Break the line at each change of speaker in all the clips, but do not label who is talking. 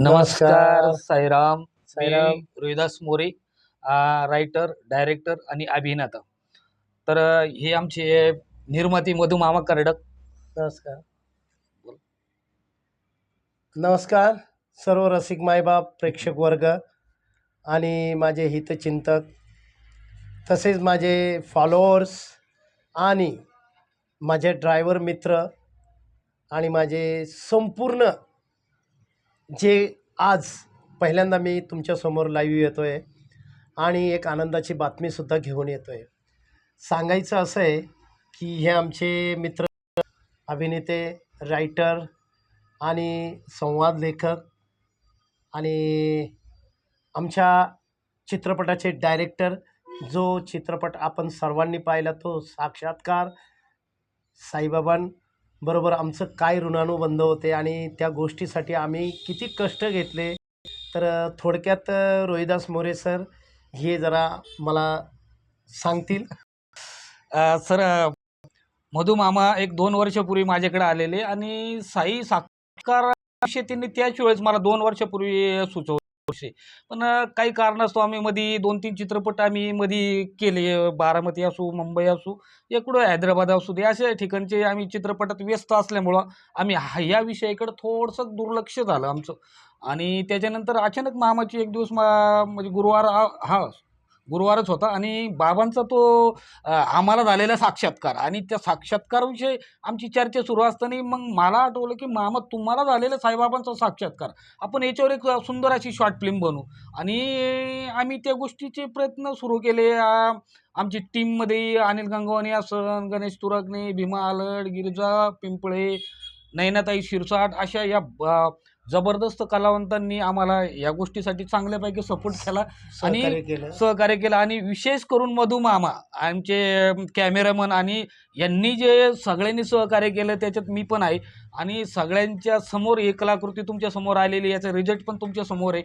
नमस्कार Sairam.
Sairam.
Rohidas More writer director आणि अभिनेता. तर हे आमचे निर्माते मधुमामा कर्डक.
नमस्कार. नमस्कार सर्व रसिक मायबाप प्रेक्षक वर्ग आणि माझे हितचिंतक तसेच माझे फॉलोअर्स आणि माझे ड्रायव्हर मित्र आणि माझे संपूर्ण जे आज पहिल्यांदा मी तुमच्यासमोर लाईव्ह येतो आहे आणि एक आनंदाची बातमीसुद्धा घेऊन येतो आहे सांगायचं असं आहे की हे आमचे मित्र अभिनेते रायटर आणि संवाद लेखक आणि आमच्या चित्रपटाचे डायरेक्टर जो चित्रपट आपण सर्वांनी पाहिला तो साक्षात्कार बरोबर आमचं काय ऋणानुबंध होते आणि त्या गोष्टीसाठी आम्ही किती कष्ट घेतले. तर थोडक्यात रोहिदास मोरे सर हे जरा मला सांगतील.
सर मधुमामा एक दोन वर्षापूर्वी माझ्याकडे आलेले आणि साई साकार विषय त्यांनी त्याच वेळेस मला दोन वर्षापूर्वी सुचवले पण काही कारणास्तव आम्ही मध्ये दोन तीन चित्रपट आम्ही मध्ये केले. बारामती असू मुंबई असू इकडं हैदराबाद असू दे अशा ठिकाणचे आम्ही चित्रपटात व्यस्त असल्यामुळं आम्ही हा या विषयाकडं थोडंसं दुर्लक्ष झालं आमचं. आणि त्याच्यानंतर अचानक मामाची एक दिवस मा म्हणजे गुरुवार हा गुरुवारच होता आणि बाबांचा तो आम्हाला झालेला साक्षात्कार आणि त्या साक्षात्काराविषयी आमची चर्चा सुरू असताना मग मला आठवलं की मामा तुम्हाला झालेला साईबाबांचा साक्षात्कार. आपण याच्यावर एक सुंदर अशी शॉर्ट फिल्म बनवू. आणि आम्ही त्या गोष्टीचे प्रयत्न सुरू केले. आमची टीममध्ये अनिल गंगवानी असन गणेश तुरगणे भीमा आलड गिरिजा पिंपळे नैनाताई शिरसाट अशा या जबरदस्त कलावंतांनी आम्हाला या गोष्टीसाठी चांगल्यापैकी सपोर्ट केला
सहकार्य केलं.
सहकार्य केलं. आणि विशेष करून मधु मामा आमचे कॅमेरामन आणि यांनी जे सगळ्यांनी सहकार्य केलं त्याच्यात मी पण आहे. आणि सगळ्यांच्या समोर ही कलाकृती तुमच्यासमोर आलेली याचा रिझल्ट पण तुमच्यासमोर आहे.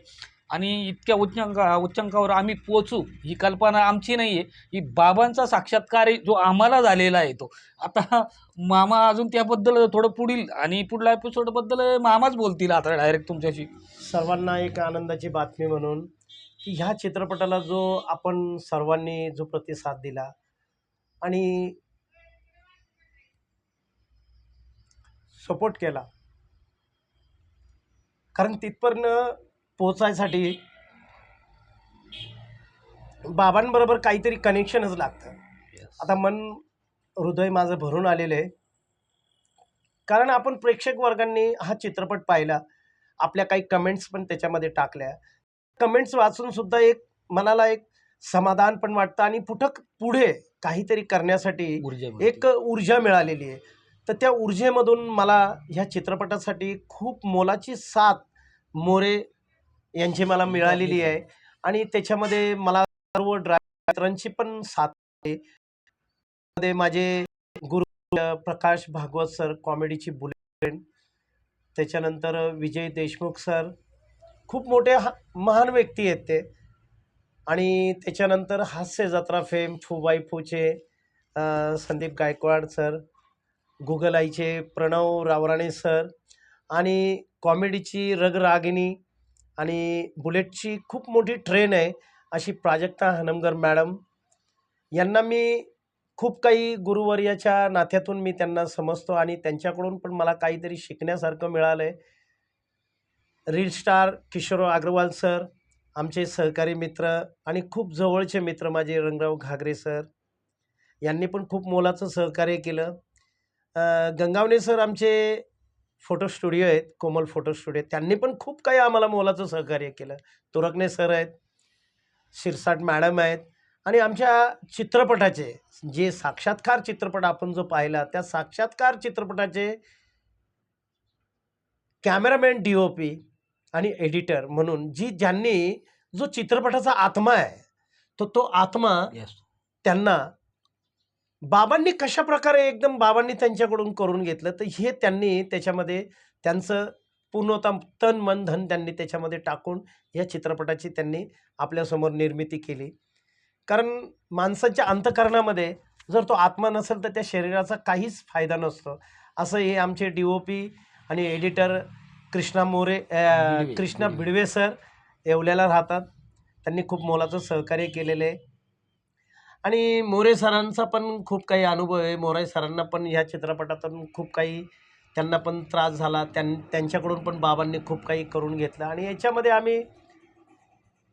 आणि इतक्या उच्चांका उच्चांकावर आम्ही पोचू ही कल्पना आमची नाही आहे ही बाबांचा साक्षात्कार जो आम्हाला झालेला आहे तो. आता मामा अजून त्याबद्दल थोडं पुढील आणि पुढल्या एपिसोडबद्दल मामाच बोलतील आता डायरेक्ट तुमच्याशी.
सर्वांना एक आनंदाची बातमी म्हणून की ह्या चित्रपटाला जो आपण सर्वांनी जो प्रतिसाद दिला आणि सपोर्ट केला. कारण तिथपर्यंत पोचायसाठी बाबांबरोबर काहीतरी कनेक्शनच लागतं. आता मन हृदय माझं भरून आलेलं आहे. कारण आपण प्रेक्षक वर्गांनी हा चित्रपट पाहिला. आपल्या काही कमेंट्स पण त्याच्यामध्ये टाकल्या. कमेंट्स वाचून सुद्धा एक मनाला एक समाधान पण वाटतं आणि पुढं पुढे काहीतरी करण्यासाठी एक ऊर्जा मिळालेली आहे. तर त्या ऊर्जेमधून मला ह्या चित्रपटासाठी खूप मोलाची साथ मोरे यांची मला मिळालेली आहे. आणि त्याच्यामध्ये मला सर्व ड्रायव्हरांची पण साथ आहे. मध्ये माझे गुरु प्रकाश भागवत सर कॉमेडीची बुलेट त्याच्यानंतर विजय देशमुख सर. खूप मोठे हा महान व्यक्ती आहेत ते. आणि त्याच्यानंतर हास्य जत्रा फेम फुबाई फूचे अ, संदीप गायकवाड सर गुगल आईचे प्रणव रावराणे सर. आणि कॉमेडीची रगरागिणी आणि बुलेटची खूप मोठी ट्रेन आहे. अशी प्राजक्ता हनमगर मॅडम. यांना मी खूप काही गुरुवर्याच्या नात्यातून मी त्यांना समजतो आणि त्यांच्याकडून पण मला काहीतरी शिकण्यासारखं मिळालं आहे reel star Kishor Agrawal sir आमचे सहकारी मित्र आणि खूप जवळचे मित्र माझे रंगराव घागरे सर यांनी पण खूप मोलाचं सहकार्य केलं. गंगावणे सर आमचे फोटो स्टुडिओ आहेत कोमल फोटो स्टुडिओ त्यांनी पण खूप काही आम्हाला मोलाचं सहकार्य केलं. तुरकणे सर आहेत शिरसाट मॅडम आहेत आणि आमच्या चित्रपटाचे जे साक्षात्कार चित्रपट आपण जो पाहिला त्या साक्षात्कार चित्रपटाचे कॅमेरामॅन डी ओ पी आणि एडिटर म्हणून जी ज्यांनी जो चित्रपटाचा आत्मा आहे तो तो आत्मा
येस
त्यांना बाबांनी कशा प्रकारे एकदम बाबांनी त्यांच्याकडून करून घेतलं तर हे त्यांनी त्याच्यामध्ये त्यांचं पूर्णतः तन मन धन त्यांनी त्याच्यामध्ये टाकून या चित्रपटाची त्यांनी आपल्यासमोर निर्मिती केली. कारण माणसाच्या अंतकरणामध्ये जर तो आत्मा नसेल तर त्या शरीराचा काहीच फायदा नसतो. असं हे आमचे डी ओ पी आणि एडिटर कृष्णा मोरे कृष्णा.
बिडवे
सर येवल्याला राहतात. त्यांनी खूप मोलाचं सहकार्य केलेलं आहे. आणि मोरे सरांचा पण खूप काही अनुभव आहे. मोरे सरांना पण ह्या चित्रपटातून खूप काही त्यांना पण त्रास झाला. त्यां त्यांच्याकडून पण बाबांनी खूप काही करून घेतलं. आणि याच्यामध्ये आम्ही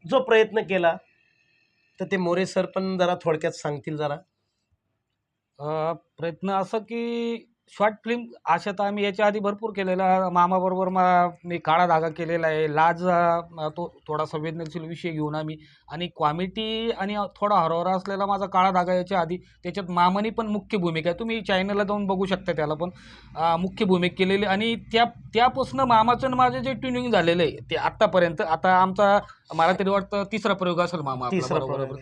जो प्रयत्न केला तर ते मोरे सर पण जरा थोडक्यात सांगतील जरा.
प्रयत्न असं की शॉर्ट फिल्म अशा तर आम्ही याच्या आधी भरपूर केलेला मामाबरोबर मा मी काळा धागा केलेला आहे. लाज तो थोडा संवेदनशील विषय घेऊन आम्ही. आणि कॉमेडी आणि थोडा हरवरा असलेला माझा काळा धागा याच्या आधी. त्याच्यात मामानी पण मुख्य भूमिका आहे. तुम्ही चॅनलला जाऊन बघू शकता त्याला पण. मुख्य भूमिका केलेली. आणि त्या त्यापासून मामाचं आणि माझं जे ट्युनिंग झालेलं आहे ते आत्तापर्यंत. आता आमचा मला तरी वाटतं तिसरा प्रयोग असेल मामा बरोबर.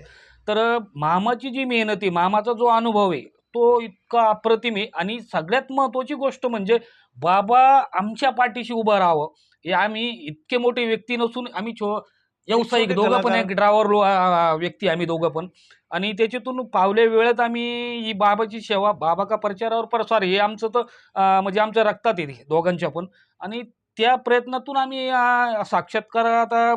तर मामाची जी मेहनत आहे मामाचा जो अनुभव आहे तो इतका अप्रतिम आहे. आणि सगळ्यात महत्त्वाची गोष्ट म्हणजे बाबा आमच्या पाठीशी उभं राहावं. हे आम्ही इतके मोठे व्यक्ती नसून आम्ही छो व्यावसायिक दोघं पण. एक ड्रायव्हर व्यक्ती आम्ही दोघं पण. आणि त्याच्यातून पावल्या वेळेत आम्ही ही बाबाची सेवा बाबा का प्रचारावर प्रसार हे आमचं तर म्हणजे आमच्या रक्तात आहे ते दोघांच्या पण. आणि त्या प्रयत्नातून आम्ही साक्षात्कार आता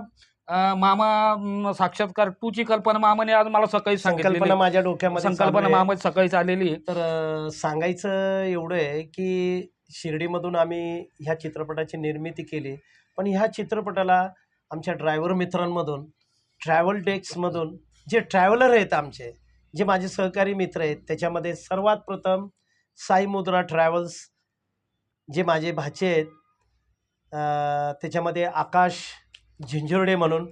अं, मामा साक्षात्कार टूची कल्पना मामाने आज मला सकाळी
संकल्पना. माझ्या डोक्यामध्ये
संकल्पना
चालू आहे.
मामा सकाळीच आलेली आहे
तर अ, सांगायचं एवढं आहे की शिर्डीमधून आम्ही ह्या चित्रपटाची निर्मिती केली पण ह्या चित्रपटाला आमच्या ड्रायव्हर मित्रांमधून ट्रॅव्हल डेस्कमधून जे ट्रॅव्हलर आहेत आमचे जे माझे सहकारी मित्र आहेत त्याच्यामध्ये सर्वात प्रथम साई मुद्रा ट्रॅव्हल्स जे माझे भाचे आहेत अ, त्याच्यामध्ये आकाश झिंझुर्डे म्हणून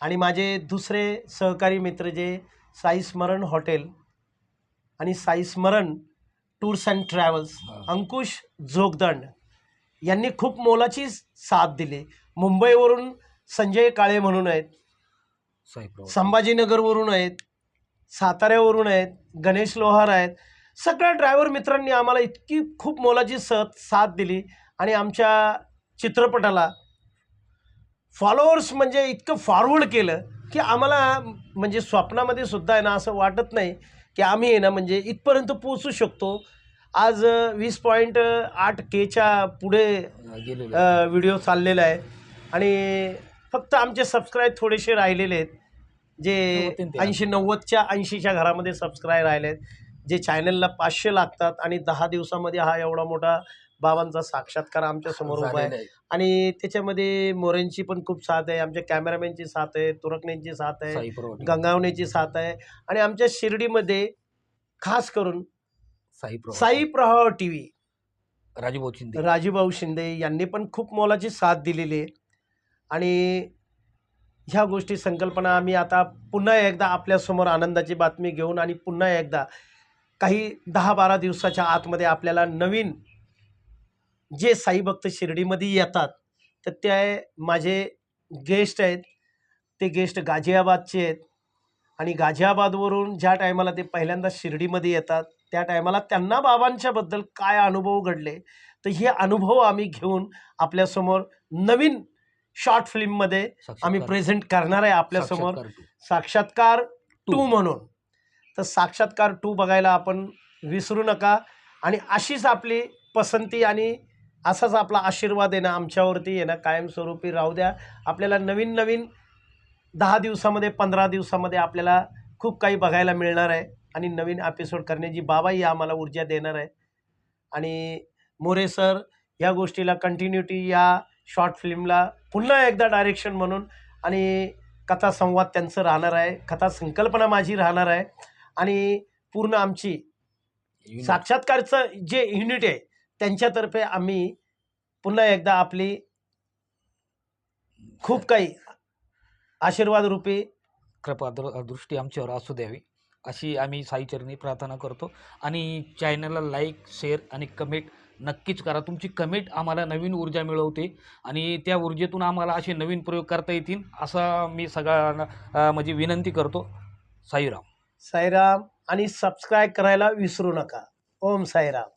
आणि माझे दुसरे सहकारी मित्र जे साई स्मरण हॉटेल आणि Sai Smaran tours and travels. Ankush Jogdand यांनी खूप मोलाची साथ दिली मुंबईवरून संजय काळे म्हणून आहेत. संभाजीनगरवरून आहेत साताऱ्यावरून आहेत गणेश लोहार आहेत सगळ्या ड्रायव्हर मित्रांनी आम्हाला इतकी खूप मोलाची साथ साथ दिली आणि आमच्या चित्रपटाला फॉलोअर्स म्हणजे इतकं फॉरवर्ड केलं की आम्हाला म्हणजे स्वप्नामध्ये सुद्धा आहे ना असं वाटत नाही की आम्ही आहे ना म्हणजे इथपर्यंत पोचू शकतो आज वीस पॉईंट आठ केच्या पुढे. व्हिडिओ चाललेला आहे आणि फक्त आमचे सबस्क्राईब थोडेसे राहिलेले आहेत जे. ऐंशी नव्वदच्या ऐंशीच्या घरामध्ये सबस्क्राईब राहिले आहेत जे चॅनलला पाचशे लागतात आणि दहा दिवसामध्ये हा एवढा मोठा बाबांचा साक्षात्कार आमच्यासमोर उभा आहे. आणि त्याच्यामध्ये मोरेंची पण खूप साथ आहे आमच्या कॅमेरामॅनची साथ आहे तुरकण्यांची साथ आहे. गंगावण्याची साथ आहे आणि आमच्या शिर्डीमध्ये खास करून. साई प्रवाह टी व्ही
राजूभाऊ शिंदे
राजूभाऊ शिंदे यांनी पण खूप मोलाची साथ दिलेली आहे आणि ह्या गोष्टी संकल्पना आम्ही आता पुन्हा एकदा आपल्यासमोर आनंदाची बातमी घेऊन आणि पुन्हा एकदा काही दहा बारा दिवसाच्या आतमध्ये आपल्याला नवीन जे साईभक्त शिर्डीमध्ये येतात तर ते माझे गेस्ट आहेत. ते गेस्ट गाझियाबादचे आहेत. आणि गाझियाबादवरून ज्या टायमाला ते पहिल्यांदा शिर्डीमध्ये येतात त्या टायमाला त्यांना बाबांच्याबद्दल काय अनुभव घडले तर हे अनुभव आम्ही घेऊन आपल्यासमोर नवीन शॉर्ट फिल्ममध्ये आम्ही प्रेझेंट करणार आहे आपल्यासमोर
साक्षात्कार टू.
म्हणून. तर साक्षात्कार टू बघायला आपण विसरू नका. आणि अशीच आपली पसंती आणि असाच आपला आशीर्वाद आहे ना आमच्यावरती आहे ना कायमस्वरूपी राहू द्या. आपल्याला नवीन नवीन दहा दिवसामध्ये पंधरा दिवसामध्ये आपल्याला खूप काही बघायला मिळणार आहे. आणि नवीन एपिसोड करण्याची बाबाही आम्हाला ऊर्जा देणार आहे. आणि मोरे सर या गोष्टीला कंटिन्युटी या शॉर्ट फिल्मला पुन्हा एकदा डायरेक्शन म्हणून आणि कथा संवाद त्यांचं राहणार आहे. कथा संकल्पना माझी राहणार आहे. आणि पूर्ण आमची. साक्षात्कारचं जे युनिट आहे त्यांच्यातर्फे आम्ही पुन्हा एकदा आपली खूप काही आशीर्वाद रूपी
कृपा दृ- दृष्टी आमच्यावर असू द्यावी. अशी आम्ही साईचरणी प्रार्थना करतो. आणि चॅनलला लाईक शेअर आणि कमेंट नक्कीच करा. तुमची कमेंट आम्हाला नवीन ऊर्जा मिळवते आणि त्या ऊर्जेतून आम्हाला असे नवीन प्रयोग करता येतील असं मी सगळ्यांना म्हणजे विनंती करतो. साईराम.
साईराम आणि सबस्क्राईब करायला विसरू नका. ओम साईराम.